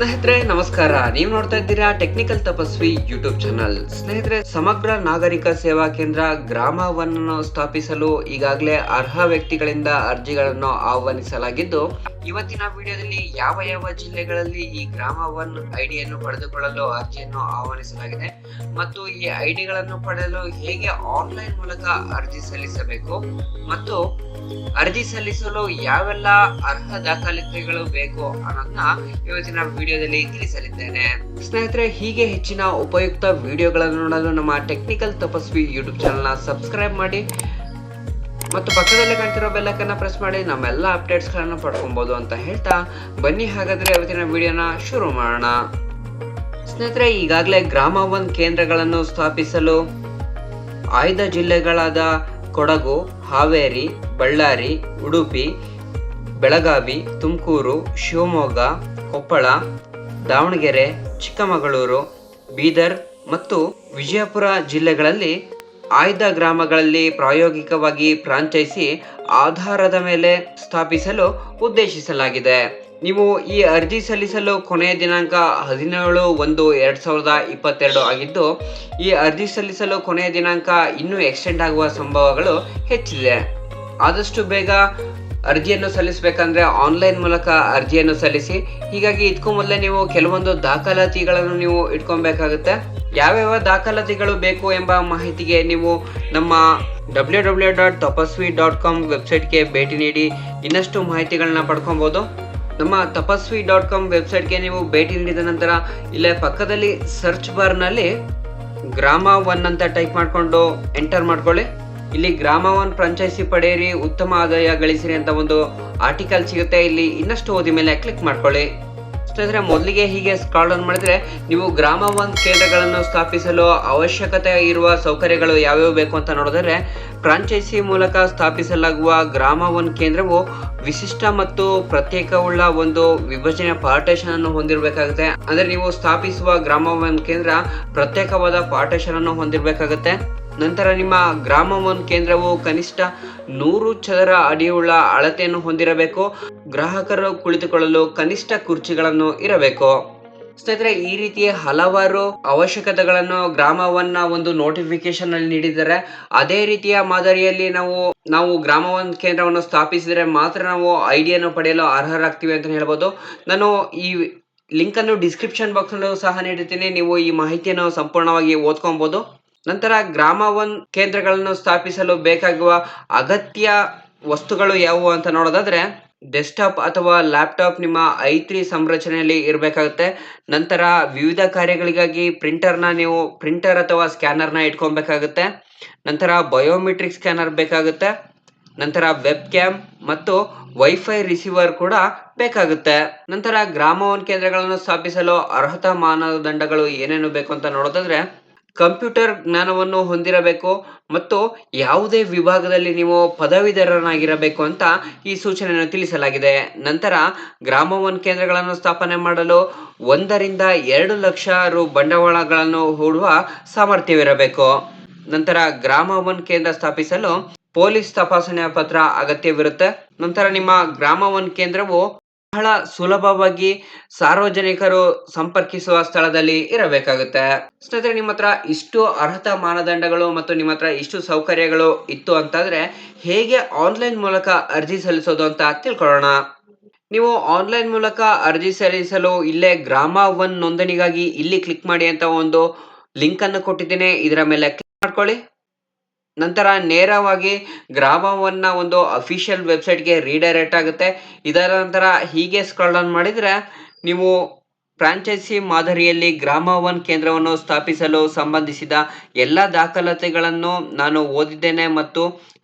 ಸ್ನೇಹಿತರೆ, ನಮಸ್ಕಾರ. ನೀವು ನೋಡ್ತಾ ಇದ್ದೀರಾ ಟೆಕ್ನಿಕಲ್ ತಪಸ್ವಿ ಯೂಟ್ಯೂಬ್ ಚಾನಲ್ ಸ್ನೇಹಿತರೆ, ಸಮಗ್ರ ನಾಗರಿಕ ಸೇವಾ ಕೇಂದ್ರ ಗ್ರಾಮವನ್ನು ಸ್ಥಾಪಿಸಲು ಈಗಾಗಲೇ ಅರ್ಹ ವ್ಯಕ್ತಿಗಳಿಂದ ಅರ್ಜಿಗಳನ್ನು ಆಹ್ವಾನಿಸಲಾಗಿದ್ದು, ಇವತ್ತಿನ ವಿಡಿಯೋದಲ್ಲಿ ಯಾವ ಯಾವ ಜಿಲ್ಲೆಗಳಲ್ಲಿ ಈ ಗ್ರಾಮ ಒನ್ ಐಡಿಯನ್ನು ಪಡೆದುಕೊಳ್ಳಲು ಅರ್ಜಿಯನ್ನು ಆಹ್ವಾನಿಸಲಾಗಿದೆ ಮತ್ತು ಈ ಐಡಿಗಳನ್ನು ಪಡೆಯಲು ಹೇಗೆ ಆನ್ಲೈನ್ ಮೂಲಕ ಅರ್ಜಿ ಸಲ್ಲಿಸಬೇಕು ಮತ್ತು ಅರ್ಜಿ ಸಲ್ಲಿಸಲು ಯಾವೆಲ್ಲ ಅರ್ಹ ದಾಖಲಾತಿಗಳು ಬೇಕು ಅನ್ನೋದನ್ನ ಇವತ್ತಿನ ವಿಡಿಯೋದಲ್ಲಿ ತಿಳಿಸಲಿದ್ದೇನೆ. ಸ್ನೇಹಿತರೆ, ಹೀಗೆ ಹೆಚ್ಚಿನ ಉಪಯುಕ್ತ ವಿಡಿಯೋಗಳನ್ನು ನೋಡಲು ನಮ್ಮ ಟೆಕ್ನಿಕಲ್ ತಪಸ್ವಿ ಯೂಟ್ಯೂಬ್ ಚಾನಲ್ನ ಸಬ್ಸ್ಕ್ರೈಬ್ ಮಾಡಿ, ಮತ್ತು ಪಕ್ಕದಲ್ಲಿ ಕಾಣ್ತಿರೋ ಬೆಲ್ಲಕ್ಕನ್ನು ಪ್ರೆಸ್ ಮಾಡಿ, ನಮ್ಮೆಲ್ಲ ಅಪ್ಡೇಟ್ಸ್ಗಳನ್ನು ಪಡ್ಕೊಬೋದು ಅಂತ ಹೇಳ್ತಾ, ಬನ್ನಿ ಹಾಗಾದರೆ ಇವತ್ತಿನ ವಿಡಿಯೋನ ಶುರು ಮಾಡೋಣ. ಸ್ನೇಹಿತರೆ, ಈಗಾಗಲೇ ಗ್ರಾಮ ಒನ್ ಕೇಂದ್ರಗಳನ್ನು ಸ್ಥಾಪಿಸಲು ಆಯ್ದ ಜಿಲ್ಲೆಗಳಾದ ಕೊಡಗು, ಹಾವೇರಿ, ಬಳ್ಳಾರಿ, ಉಡುಪಿ, ಬೆಳಗಾವಿ, ತುಮಕೂರು, ಶಿವಮೊಗ್ಗ ಕೊಪ್ಪಳ, ದಾವಣಗೆರೆ, ಚಿಕ್ಕಮಗಳೂರು, ಬೀದರ್ ಮತ್ತು ವಿಜಯಪುರ ಜಿಲ್ಲೆಗಳಲ್ಲಿ ಆಯ್ದ ಗ್ರಾಮಗಳಲ್ಲಿ ಪ್ರಾಯೋಗಿಕವಾಗಿ ಫ್ರಾಂಚೈಸಿ ಆಧಾರದ ಮೇಲೆ ಸ್ಥಾಪಿಸಲು ಉದ್ದೇಶಿಸಲಾಗಿದೆ. ನೀವು ಈ ಅರ್ಜಿ ಸಲ್ಲಿಸಲು ಕೊನೆಯ ದಿನಾಂಕ ಹದಿನೇಳು ಒಂದು ಎರಡು ಸಾವಿರದ ಇಪ್ಪತ್ತೆರಡು ಆಗಿದ್ದು, ಈ ಅರ್ಜಿ ಸಲ್ಲಿಸಲು ಕೊನೆಯ ದಿನಾಂಕ ಇನ್ನೂ ಎಕ್ಸ್ಟೆಂಡ್ ಆಗುವ ಸಂಭವಗಳು ಹೆಚ್ಚಿದೆ. ಆದಷ್ಟು ಬೇಗ ಅರ್ಜಿಯನ್ನು ಸಲ್ಲಿಸಬೇಕಂದ್ರೆ ಆನ್ಲೈನ್ ಮೂಲಕ ಅರ್ಜಿಯನ್ನು ಸಲ್ಲಿಸಿ. ಹೀಗಾಗಿ ಇದಕ್ಕೂ ಮೊದಲೇ ನೀವು ಕೆಲವೊಂದು ದಾಖಲಾತಿಗಳನ್ನು ನೀವು ಇಟ್ಕೊಬೇಕಾಗುತ್ತೆ. ಯಾವ್ಯಾವ ದಾಖಲಾತಿಗಳು ಬೇಕು ಎಂಬ ಮಾಹಿತಿಗೆ ನೀವು ನಮ್ಮ W W dot Tapasvi dot com ವೆಬ್ಸೈಟ್ಗೆ ಭೇಟಿ ನೀಡಿ. ಇನ್ನಷ್ಟು ಮಾಹಿತಿಗಳನ್ನ ಪಡ್ಕೊಬೋದು. ನಮ್ಮ ತಪಸ್ವಿ ಡಾಟ್ ಕಾಮ್ ವೆಬ್ಸೈಟ್ಗೆ ನೀವು ಭೇಟಿ ನೀಡಿದ ನಂತರ ಇಲ್ಲೇ ಪಕ್ಕದಲ್ಲಿ ಸರ್ಚ್ ಬಾರ್ನಲ್ಲಿ ಗ್ರಾಮ ಒನ್ ಅಂತ ಟೈಪ್ ಮಾಡಿಕೊಂಡು ಎಂಟರ್ ಮಾಡ್ಕೊಳ್ಳಿ. ಇಲ್ಲಿ ಗ್ರಾಮ ಒನ್ ಪಡೆಯಿರಿ, ಉತ್ತಮ ಆದಾಯ ಗಳಿಸಿರಿ ಅಂತ ಒಂದು ಆರ್ಟಿಕಲ್ ಸಿಗುತ್ತೆ. ಇಲ್ಲಿ ಇನ್ನಷ್ಟು ಓದಿ ಮೇಲೆ ಕ್ಲಿಕ್ ಮಾಡ್ಕೊಳ್ಳಿ. ಸ್ನೇಹಿತರೆ, ಮೊದಲಿಗೆ ಹೀಗೆ ಸ್ಕ್ರಾಲ್ ಡೌನ್ ಮಾಡಿದ್ರೆ ನೀವು ಗ್ರಾಮ ಒನ್ ಕೇಂದ್ರಗಳನ್ನು ಸ್ಥಾಪಿಸಲು ಅವಶ್ಯಕತೆ ಇರುವ ಸೌಕರ್ಯಗಳು ಯಾವ್ಯಾವ ಬೇಕು ಅಂತ ನೋಡಿದ್ರೆ, ಫ್ರಾಂಚೈಸಿ ಮೂಲಕ ಸ್ಥಾಪಿಸಲಾಗುವ ಗ್ರಾಮ ಒನ್ ಕೇಂದ್ರವು ವಿಶಿಷ್ಟ ಮತ್ತು ಪ್ರತ್ಯೇಕವುಳ್ಳ ಒಂದು ವಿಭಜನೆ ಪಾರ್ಟೇಷನ್ ಅನ್ನು ಹೊಂದಿರಬೇಕಾಗುತ್ತೆ. ಅಂದ್ರೆ ನೀವು ಸ್ಥಾಪಿಸುವ ಗ್ರಾಮ ಒನ್ ಕೇಂದ್ರ ಪ್ರತ್ಯೇಕವಾದ ಪಾರ್ಟೇಷನ್ ಅನ್ನು ಹೊಂದಿರಬೇಕಾಗುತ್ತೆ. ನಂತರ ನಿಮ್ಮ ಗ್ರಾಮ ಒನ್ ಕೇಂದ್ರವು ಕನಿಷ್ಠ ನೂರು ಚದರ ಅಡಿಯುಳ್ಳ ಅಳತೆಯನ್ನು ಹೊಂದಿರಬೇಕು. ಗ್ರಾಹಕರು ಕುಳಿತುಕೊಳ್ಳಲು ಕನಿಷ್ಠ ಕುರ್ಚಿಗಳನ್ನು ಇರಬೇಕು. ಸ್ನೇಹಿತರೆ, ಈ ರೀತಿಯ ಹಲವಾರು ಅವಶ್ಯಕತೆಗಳನ್ನು ಗ್ರಾಮವನ್ನ ಒಂದು ನೋಟಿಫಿಕೇಶನ್ ಅಲ್ಲಿ ನೀಡಿದ್ದಾರೆ ಅದೇ ರೀತಿಯ ಮಾದರಿಯಲ್ಲಿ ನಾವು ನಾವು ಗ್ರಾಮ ಒನ್ ಕೇಂದ್ರವನ್ನು ಸ್ಥಾಪಿಸಿದರೆ ಮಾತ್ರ ನಾವು ಐಡಿಯನ್ನು ಪಡೆಯಲು ಅರ್ಹರಾಗ್ತೀವಿ ಅಂತ ಹೇಳ್ಬೋದು. ನಾನು ಈ ಲಿಂಕ್ ಅನ್ನು ಡಿಸ್ಕ್ರಿಪ್ಷನ್ ಬಾಕ್ಸ್ ನಲ್ಲೂ ಸಹ ನೀಡಿರ್ತೀನಿ. ನೀವು ಈ ಮಾಹಿತಿಯನ್ನು ಸಂಪೂರ್ಣವಾಗಿ ಓದ್ಕೊಬಹುದು ನಂತರ ಗ್ರಾಮ ಒನ್ ಕೇಂದ್ರಗಳನ್ನು ಸ್ಥಾಪಿಸಲು ಬೇಕಾಗುವ ಅಗತ್ಯ ವಸ್ತುಗಳು ಯಾವುವು ಅಂತ ನೋಡೋದಾದ್ರೆ ಡೆಸ್ಕ್ಟಾಪ್ ಅಥವಾ ಲ್ಯಾಪ್ಟಾಪ್ ನಿಮ್ಮ ಐ ತ್ರೀ ಸಂರಚನೆಯಲ್ಲಿ ಇರಬೇಕಾಗುತ್ತೆ. ನಂತರ ವಿವಿಧ ಕಾರ್ಯಗಳಿಗಾಗಿ ಪ್ರಿಂಟರ್ನ ನೀವು ಪ್ರಿಂಟರ್ ಅಥವಾ ಸ್ಕ್ಯಾನರ್ನ ಇಟ್ಕೊಬೇಕಾಗುತ್ತೆ. ನಂತರ ಬಯೋಮೆಟ್ರಿಕ್ ಸ್ಕ್ಯಾನರ್ ಬೇಕಾಗುತ್ತೆ. ನಂತರ ವೆಬ್ ಕ್ಯಾಮ್ ಮತ್ತು ವೈಫೈ ರಿಸೀವರ್ ಕೂಡ ಬೇಕಾಗುತ್ತೆ. ನಂತರ ಗ್ರಾಮ ಒನ್ ಕೇಂದ್ರಗಳನ್ನು ಸ್ಥಾಪಿಸಲು ಅರ್ಹತಾ ಮಾನದಂಡಗಳು ಏನೇನು ಬೇಕು ಅಂತ ನೋಡೋದಾದ್ರೆ ಕಂಪ್ಯೂಟರ್ ಜ್ಞಾನವನ್ನು ಹೊಂದಿರಬೇಕು ಮತ್ತು ಯಾವುದೇ ವಿಭಾಗದಲ್ಲಿ ನೀವು ಪದವೀಧರನಾಗಿರಬೇಕು ಅಂತ ಈ ಸೂಚನೆಯನ್ನು ತಿಳಿಸಲಾಗಿದೆ. ನಂತರ ಗ್ರಾಮ ಒನ್ ಕೇಂದ್ರಗಳನ್ನು ಸ್ಥಾಪನೆ ಮಾಡಲು ಒಂದರಿಂದ ಎರಡು ಲಕ್ಷ ರು ಬಂಡವಾಳಗಳನ್ನು ಹೂಡುವ ಸಾಮರ್ಥ್ಯವಿರಬೇಕು. ನಂತರ ಗ್ರಾಮ ಒನ್ ಕೇಂದ್ರ ಸ್ಥಾಪಿಸಲು ಪೊಲೀಸ್ ತಪಾಸಣೆಯ ಪತ್ರ ಅಗತ್ಯವಿರುತ್ತೆ. ನಂತರ ನಿಮ್ಮ ಗ್ರಾಮ ಒನ್ ಕೇಂದ್ರವು ಬಹಳ ಸುಲಭವಾಗಿ ಸಾರ್ವಜನಿಕರು ಸಂಪರ್ಕಿಸುವ ಸ್ಥಳದಲ್ಲಿ ಇರಬೇಕಾಗುತ್ತೆ. ಸ್ನೇಹಿತರೆ, ನಿಮ್ಮ ಹತ್ರ ಇಷ್ಟು ಅರ್ಹತಾ ಮಾನದಂಡಗಳು ಮತ್ತು ನಿಮ್ಮ ಹತ್ರ ಇಷ್ಟು ಸೌಕರ್ಯಗಳು ಇತ್ತು ಅಂತಾದ್ರೆ ಹೇಗೆ ಆನ್ಲೈನ್ ಮೂಲಕ ಅರ್ಜಿ ಸಲ್ಲಿಸೋದು ಅಂತ ತಿಳ್ಕೊಳ್ಳೋಣ. ನೀವು ಆನ್ಲೈನ್ ಮೂಲಕ ಅರ್ಜಿ ಸಲ್ಲಿಸಲು ಇಲ್ಲೇ ಗ್ರಾಮ ಒನ್ ನೋಂದಣಿಗಾಗಿ ಇಲ್ಲಿ ಕ್ಲಿಕ್ ಮಾಡಿ ಅಂತ ಒಂದು ಲಿಂಕ್ ಅನ್ನು ಕೊಟ್ಟಿದ್ದೇನೆ. ಇದರ ಮೇಲೆ ಕ್ಲಿಕ್ ಮಾಡ್ಕೊಳ್ಳಿ. ನಂತರ ನೇರವಾಗಿ ಗ್ರಾಮವನ್ನ ಒಂದು ಅಫಿಷಿಯಲ್ ವೆಬ್ಸೈಟ್ಗೆ ರೀಡೈರೆಕ್ಟ್ ಆಗುತ್ತೆ. ಇದರ ನಂತರ ಹೀಗೆ ಸ್ಕ್ರಾಲ್ ಡೌನ್ ಮಾಡಿದ್ರೆ ನೀವು ಫ್ರಾಂಚೈಸಿ ಮಾದರಿಯಲ್ಲಿ ಗ್ರಾಮ ಒನ್ ಕೇಂದ್ರವನ್ನು ಸ್ಥಾಪಿಸಲು ಸಂಬಂಧಿಸಿದ ಎಲ್ಲ ದಾಖಲಾತಿಗಳನ್ನು ನಾನು ಓದಿದ್ದೇನೆ ಮತ್ತು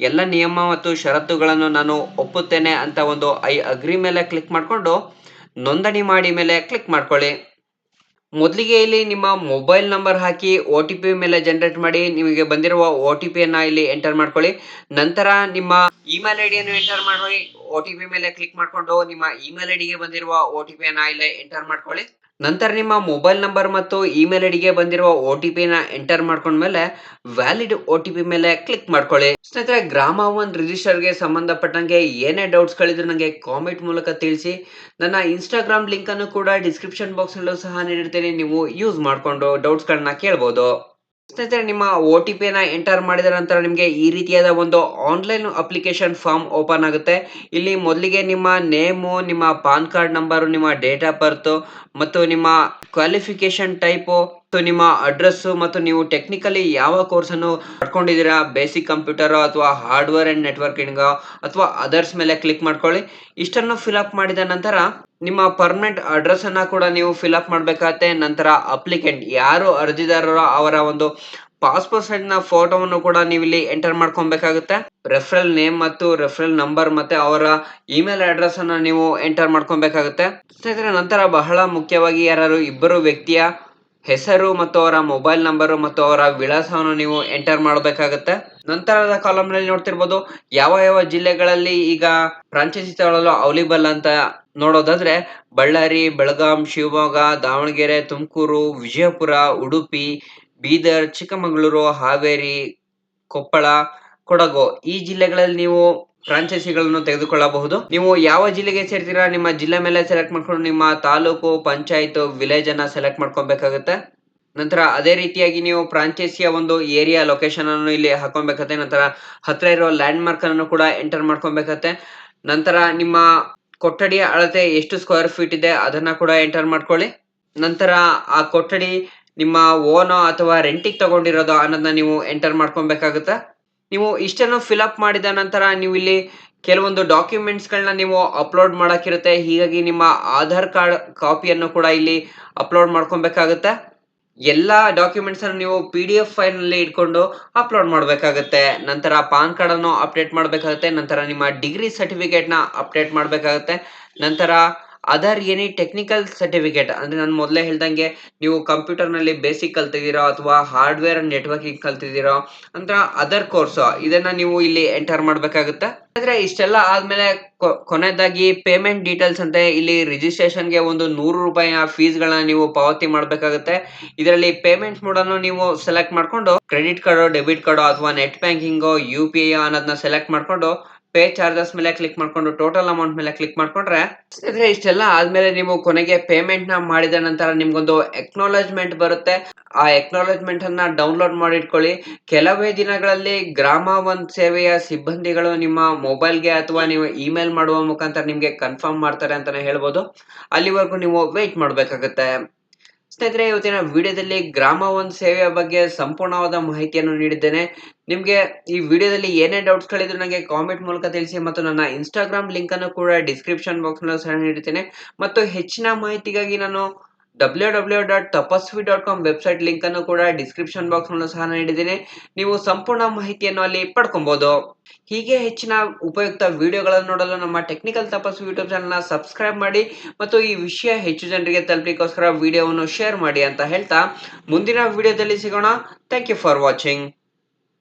ಎಲ್ಲ ನಿಯಮ ಮತ್ತು ಷರತ್ತುಗಳನ್ನು ನಾನು ಒಪ್ಪುತ್ತೇನೆ ಅಂತ ಒಂದು ಐ ಅಗ್ರಿ ಮೇಲೆ ಕ್ಲಿಕ್ ಮಾಡಿಕೊಂಡು, ನೋಂದಣಿ ಮಾಡಿ ಮೇಲೆ ಕ್ಲಿಕ್ ಮಾಡ್ಕೊಳ್ಳಿ. ಮೊದಲಿಗೆ ಇಲ್ಲಿ ನಿಮ್ಮ ಮೊಬೈಲ್ ನಂಬರ್ ಹಾಕಿ ಒ ಟಿ ಪಿ ಮೇಲೆ ಜನರೇಟ್ ಮಾಡಿ ನಿಮಗೆ ಬಂದಿರುವ ಒ ಟಿ ಪಿಯನ್ನು ಇಲ್ಲಿ ಎಂಟರ್ ಮಾಡ್ಕೊಳ್ಳಿ. ನಂತರ ನಿಮ್ಮ ಇಮೇಲ್ ಐ ಡಿಯನ್ನು ಎಂಟರ್ ಮಾಡಿ ಒ ಟಿ ಪಿ ಮೇಲೆ ಕ್ಲಿಕ್ ಮಾಡಿಕೊಂಡು ನಿಮ್ಮ ಇಮೇಲ್ ಐ ಡಿಗೆ ಬಂದಿರುವ ಒ ಟಿ ಪಿಯನ್ನು ಇಲ್ಲಿ ಎಂಟರ್ ಮಾಡ್ಕೊಳ್ಳಿ. ನಂತರ ನಿಮ್ಮ ಮೊಬೈಲ್ ನಂಬರ್ ಮತ್ತು ಇಮೇಲ್ ಐಡಿಗೆ ಬಂದಿರುವ ಒ ಟಿ ಪಿನ ಎಂಟರ್ ಮಾಡ್ಕೊಂಡ್ಮೇಲೆ ವ್ಯಾಲಿಡ್ ಒ ಟಿ ಪಿ ಮೇಲೆ ಕ್ಲಿಕ್ ಮಾಡ್ಕೊಳ್ಳಿ. ಸ್ನೇಹಿತರೆ, ಗ್ರಾಮ ಒನ್ ರಿಜಿಸ್ಟರ್ಗೆ ಸಂಬಂಧಪಟ್ಟಂಗೆ ಏನೇ ಡೌಟ್ಸ್ಗಳಿದ್ರು ನನಗೆ ಕಾಮೆಂಟ್ ಮೂಲಕ ತಿಳಿಸಿ. ನನ್ನ ಇನ್ಸ್ಟಾಗ್ರಾಮ್ ಲಿಂಕ್ ಅನ್ನು ಕೂಡ ಡಿಸ್ಕ್ರಿಪ್ಷನ್ ಬಾಕ್ಸ್ ನಲ್ಲೂ ಸಹ ನೀಡಿರ್ತೀನಿ. ನೀವು ಯೂಸ್ ಮಾಡಿಕೊಂಡು ಡೌಟ್ಸ್ಗಳನ್ನ ಕೇಳ್ಬೋದು. ಸ್ನೇಹಿತರೆ, ನಿಮ್ಮ ಒ ಟಿ ಪಿನ ಎಂಟರ್ ಮಾಡಿದ ನಂತರ ನಿಮಗೆ ಈ ರೀತಿಯಾದ ಒಂದು ಆನ್ಲೈನ್ ಅಪ್ಲಿಕೇಶನ್ ಫಾರ್ಮ್ ಓಪನ್ ಆಗುತ್ತೆ. ಇಲ್ಲಿ ಮೊದಲಿಗೆ ನಿಮ್ಮ ನೇಮು ನಿಮ್ಮ ಪಾನ್ ಕಾರ್ಡ್ ನಂಬರು ನಿಮ್ಮ ಡೇಟ್ ಆಫ್ ಬರ್ತು ಮತ್ತು ನಿಮ್ಮ ಕ್ವಾಲಿಫಿಕೇಶನ್ ಟೈಪು ಮತ್ತು ನಿಮ್ಮ ಅಡ್ರೆಸ್ ಮತ್ತು ನೀವು ಟೆಕ್ನಿಕಲಿ ಯಾವ ಕೋರ್ಸನ್ನು ಪಡ್ಕೊಂಡಿದ್ದೀರಾ? ಬೇಸಿಕ್ ಕಂಪ್ಯೂಟರ್ ಅಥವಾ ಹಾರ್ಡ್ವೇರ್ ಆ್ಯಂಡ್ ನೆಟ್ವರ್ಕಿಂಗ್ ಅಥವಾ ಅದರ್ಸ್ ಮೇಲೆ ಕ್ಲಿಕ್ ಮಾಡ್ಕೊಳ್ಳಿ. ಇಷ್ಟನ್ನು ಫಿಲಪ್ ಮಾಡಿದ ನಂತರ ನಿಮ್ಮ ಪರ್ಮನೆಂಟ್ ಅಡ್ರೆಸ್ ಅನ್ನ ಕೂಡ ನೀವು ಫಿಲಪ್ ಮಾಡಬೇಕಾಗತ್ತೆ. ನಂತರ ಅಪ್ಲಿಕೆಂಟ್ ಯಾರು ಅರ್ಜಿದಾರರೋ ಅವರ ಒಂದು ಪಾಸ್ಪೋರ್ಟ್ ಸೈಜ್ನ ಫೋಟೋವನ್ನು ಕೂಡ ನೀವು ಇಲ್ಲಿ ಎಂಟರ್ ಮಾಡ್ಕೊಬೇಕಾಗುತ್ತೆ. ರೆಫರಲ್ ನೇಮ್ ಮತ್ತು ರೆಫರಲ್ ನಂಬರ್ ಮತ್ತೆ ಅವರ ಇಮೇಲ್ ಅಡ್ರೆಸ್ ಅನ್ನ ನೀವು ಎಂಟರ್ ಮಾಡ್ಕೊಬೇಕಾಗುತ್ತೆ. ಸ್ನೇಹಿತರೆ, ನಂತರ ಬಹಳ ಮುಖ್ಯವಾಗಿ ಯಾರು ಇಬ್ಬರು ವ್ಯಕ್ತಿಯ ಹೆಸರು ಮತ್ತು ಅವರ ಮೊಬೈಲ್ ನಂಬರು ಮತ್ತು ಅವರ ವಿಳಾಸವನ್ನು ನೀವು ಎಂಟರ್ ಮಾಡಬೇಕಾಗುತ್ತೆ. ನಂತರದ ಕಾಲಮ್ನಲ್ಲಿ ನೋಡ್ತಿರ್ಬೋದು, ಯಾವ ಯಾವ ಜಿಲ್ಲೆಗಳಲ್ಲಿ ಈಗ ಫ್ರಾಂಚೈಸಿ ತಗೊಳ್ಳಲು ಅವೈಲೇಬಲ್ ಅಂತ ನೋಡೋದಾದ್ರೆ, ಬಳ್ಳಾರಿ, ಬೆಳಗಾಂ, ಶಿವಮೊಗ್ಗ, ದಾವಣಗೆರೆ, ತುಮಕೂರು, ವಿಜಯಪುರ, ಉಡುಪಿ, ಬೀದರ್, ಚಿಕ್ಕಮಗಳೂರು, ಹಾವೇರಿ, ಕೊಪ್ಪಳ, ಕೊಡಗು ಈ ಜಿಲ್ಲೆಗಳಲ್ಲಿ ನೀವು ಫ್ರಾಂಚೈಸಿಗಳನ್ನು ತೆಗೆದುಕೊಳ್ಳಬಹುದು. ನೀವು ಯಾವ ಜಿಲ್ಲೆಗೆ ಸೇರ್ತೀರಾ? ನಿಮ್ಮ ಜಿಲ್ಲೆ ಮೇಲೆ ಸೆಲೆಕ್ಟ್ ಮಾಡ್ಕೊಂಡು ನಿಮ್ಮ ತಾಲೂಕು, ಪಂಚಾಯತ್ ವಿಲೇಜ್ ಅನ್ನ ಸೆಲೆಕ್ಟ್ ಮಾಡ್ಕೊಬೇಕಾಗುತ್ತೆ. ನಂತರ ಅದೇ ರೀತಿಯಾಗಿ ನೀವು ಫ್ರಾಂಚೈಸಿಯ ಒಂದು ಏರಿಯಾ ಲೊಕೇಶನ್ ಅನ್ನು ಇಲ್ಲಿ ಹಾಕೊಬೇಕತ್ತೆ ನಂತರ ಹತ್ರ ಇರೋ ಲ್ಯಾಂಡ್ ಮಾರ್ಕ್ ಅನ್ನು ಕೂಡ ಎಂಟರ್ ಮಾಡ್ಕೊಬೇಕಾಗುತ್ತೆ. ನಂತರ ನಿಮ್ಮ ಕೊಠಡಿಯ ಅಳತೆ ಎಷ್ಟು ಸ್ಕ್ವೇರ್ ಫೀಟ್ ಇದೆ ಅದನ್ನ ಕೂಡ ಎಂಟರ್ ಮಾಡ್ಕೊಳ್ಳಿ. ನಂತರ ಆ ಕೊಠಡಿ ನಿಮ್ಮ ಓನೋ ಅಥವಾ ರೆಂಟಿಗೆ ತಗೊಂಡಿರೋದು ಅನ್ನೋದನ್ನ ನೀವು ಎಂಟರ್ ಮಾಡ್ಕೊಬೇಕಾಗುತ್ತೆ. ನೀವು ಇಷ್ಟನ್ನು ಫಿಲಪ್ ಮಾಡಿದ ನಂತರ ನೀವು ಇಲ್ಲಿ ಕೆಲವೊಂದು ಡಾಕ್ಯುಮೆಂಟ್ಸ್ಗಳನ್ನ ನೀವು ಅಪ್ಲೋಡ್ ಮಾಡೋಕ್ಕಿರುತ್ತೆ. ಹೀಗಾಗಿ ನಿಮ್ಮ ಆಧಾರ್ ಕಾರ್ಡ್ ಕಾಪಿಯನ್ನು ಕೂಡ ಇಲ್ಲಿ ಅಪ್ಲೋಡ್ ಮಾಡ್ಕೊಬೇಕಾಗುತ್ತೆ. ಎಲ್ಲ ಡಾಕ್ಯುಮೆಂಟ್ಸ್ ಅನ್ನು ನೀವು ಪಿ ಡಿ ಎಫ್ ಫೈಲ್ನಲ್ಲಿ ಇಟ್ಕೊಂಡು ಅಪ್ಲೋಡ್ ಮಾಡಬೇಕಾಗುತ್ತೆ. ನಂತರ ಪಾನ್ ಕಾರ್ಡ್ ಅನ್ನು ಅಪ್ಡೇಟ್ ಮಾಡಬೇಕಾಗುತ್ತೆ. ನಂತರ ನಿಮ್ಮ ಡಿಗ್ರಿ ಸರ್ಟಿಫಿಕೇಟ್ನ ಅಪ್ಡೇಟ್ ಮಾಡಬೇಕಾಗುತ್ತೆ. ನಂತರ ಅದರ್ ಎನಿ ಟೆಕ್ನಿಕಲ್ ಸರ್ಟಿಫಿಕೇಟ್ ಅಂದ್ರೆ ನಾನು ಮೊದಲೇ ಹೇಳ್ದಂಗೆ ನೀವು ಕಂಪ್ಯೂಟರ್ನಲ್ಲಿ ಬೇಸಿಕ್ ಕಲ್ತಿದ್ದೀರೋ ಅಥವಾ ಹಾರ್ಡ್ವೇರ್ ನೆಟ್ವರ್ಕಿಂಗ್ ಕಲ್ತಿದ್ದೀರೋ ಅಂತ ಅದರ್ ಕೋರ್ಸ್ ಇದನ್ನ ನೀವು ಇಲ್ಲಿ ಎಂಟರ್ ಮಾಡಬೇಕಾಗುತ್ತೆ? ಆದ್ರೆ ಇಷ್ಟೆಲ್ಲ ಆದ್ಮೇಲೆ ಕೊನೆದಾಗಿ ಪೇಮೆಂಟ್ ಡೀಟೇಲ್ಸ್ ಅಂತ, ಇಲ್ಲಿ ರಿಜಿಸ್ಟ್ರೇಷನ್ಗೆ ಒಂದು ನೂರು ರೂಪಾಯಿಯ ಫೀಸ್ ಗಳನ್ನ ನೀವು ಪಾವತಿ ಮಾಡಬೇಕಾಗುತ್ತೆ. ಇದರಲ್ಲಿ ಪೇಮೆಂಟ್ ಮೋಡ್ ಅನ್ನು ನೀವು ಸೆಲೆಕ್ಟ್ ಮಾಡ್ಕೊಂಡು ಕ್ರೆಡಿಟ್ ಕಾರ್ಡ್ ಡೆಬಿಟ್ ಕಾರ್ಡ್ ಅಥವಾ net banking U P I ಅನ್ನೋದನ್ನ ಸೆಲೆಕ್ಟ್ ಮಾಡ್ಕೊಂಡು ಪೇ ಚಾರ್ಜಸ್ ಮೇಲೆ ಕ್ಲಿಕ್ ಮಾಡ್ಕೊಂಡು ಟೋಟಲ್ ಅಮೌಂಟ್ ಮೇಲೆ ಕ್ಲಿಕ್ ಮಾಡ್ಕೊಂಡ್ರೆ ಸ್ನೇಹಿತರೆ ಇಷ್ಟೆಲ್ಲ ಆದ್ಮೇಲೆ ನೀವು ಕೊನೆಗೆ ಪೇಮೆಂಟ್ನ ಮಾಡಿದ ನಂತರ ನಿಮ್ಗೊಂದು ಎಕ್ನಾಲಜ್ಮೆಂಟ್ ಬರುತ್ತೆ. ಆ ಎಕ್ನಾಲಜ್ಮೆಂಟ್ ಅನ್ನ ಡೌನ್ಲೋಡ್ ಮಾಡಿ ಇಟ್ಕೊಳ್ಳಿ ಕೆಲವೇ ದಿನಗಳಲ್ಲಿ ಗ್ರಾಮ ಒಂದ್ ಸೇವೆಯ ಸಿಬ್ಬಂದಿಗಳು ನಿಮ್ಮ ಮೊಬೈಲ್ಗೆ ಅಥವಾ ನೀವು ಇಮೇಲ್ ಮಾಡುವ ಮುಖಾಂತರ ನಿಮ್ಗೆ ಕನ್ಫರ್ಮ್ ಮಾಡ್ತಾರೆ ಅಂತಾನೆ ಹೇಳ್ಬೋದು. ಅಲ್ಲಿವರೆಗೂ ನೀವು ವೇಟ್ ಮಾಡ್ಬೇಕಾಗತ್ತೆ. ಸ್ನೇಹಿತರೆ ಇವತ್ತಿನ ವಿಡಿಯೋದಲ್ಲಿ ಗ್ರಾಮ ಒಂದು ಸೇವೆಯ ಬಗ್ಗೆ ಸಂಪೂರ್ಣವಾದ ಮಾಹಿತಿಯನ್ನು ನೀಡಿದ್ದೇನೆ. ನಿಮಗೆ ಈ ವಿಡಿಯೋದಲ್ಲಿ ಏನೇ ಡೌಟ್ಸ್ ಗಳಿದ್ರು ನನಗೆ ಕಾಮೆಂಟ್ ಮೂಲಕ ತಿಳಿಸಿ ಮತ್ತು ನನ್ನ ಇನ್ಸ್ಟಾಗ್ರಾಮ್ ಲಿಂಕ್ ಅನ್ನು ಕೂಡ ಡಿಸ್ಕ್ರಿಪ್ಷನ್ ಬಾಕ್ಸ್ನಲ್ಲಿ ಸಹ ನೀಡುತ್ತೇನೆ ಮತ್ತು ಹೆಚ್ಚಿನ ಮಾಹಿತಿಗಾಗಿ ನಾನು W W dot Tapasvi dot com website link ಅನ್ನು ಕೂಡ ಡಿಸ್ಕ್ರಿಪ್ಷನ್ ಬಾಕ್ಸ್ ನಲ್ಲೂ ಸಹ ನೀಡಿದ್ದೇನೆ. ನೀವು ಸಂಪೂರ್ಣ ಮಾಹಿತಿಯನ್ನು ಅಲ್ಲಿ ಪಡ್ಕೊಬಹುದು ಹೀಗೆ ಹೆಚ್ಚಿನ ಉಪಯುಕ್ತ ವಿಡಿಯೋಗಳನ್ನು ನೋಡಲು ನಮ್ಮ ಟೆಕ್ನಿಕಲ್ ತಪಸ್ವಿ ಯೂಟ್ಯೂಬ್ ಚಾನಲ್ನ ಸಬ್ಸ್ಕ್ರೈಬ್ ಮಾಡಿ ಮತ್ತು ಈ ವಿಷಯ ಹೆಚ್ಚು ಜನರಿಗೆ ತಲುಪಲಿಕ್ಕೋಸ್ಕರ ವಿಡಿಯೋವನ್ನು ಶೇರ್ ಮಾಡಿ ಅಂತ ಹೇಳ್ತಾ ಮುಂದಿನ ವಿಡಿಯೋದಲ್ಲಿ ಸಿಗೋಣ. Thank you for watching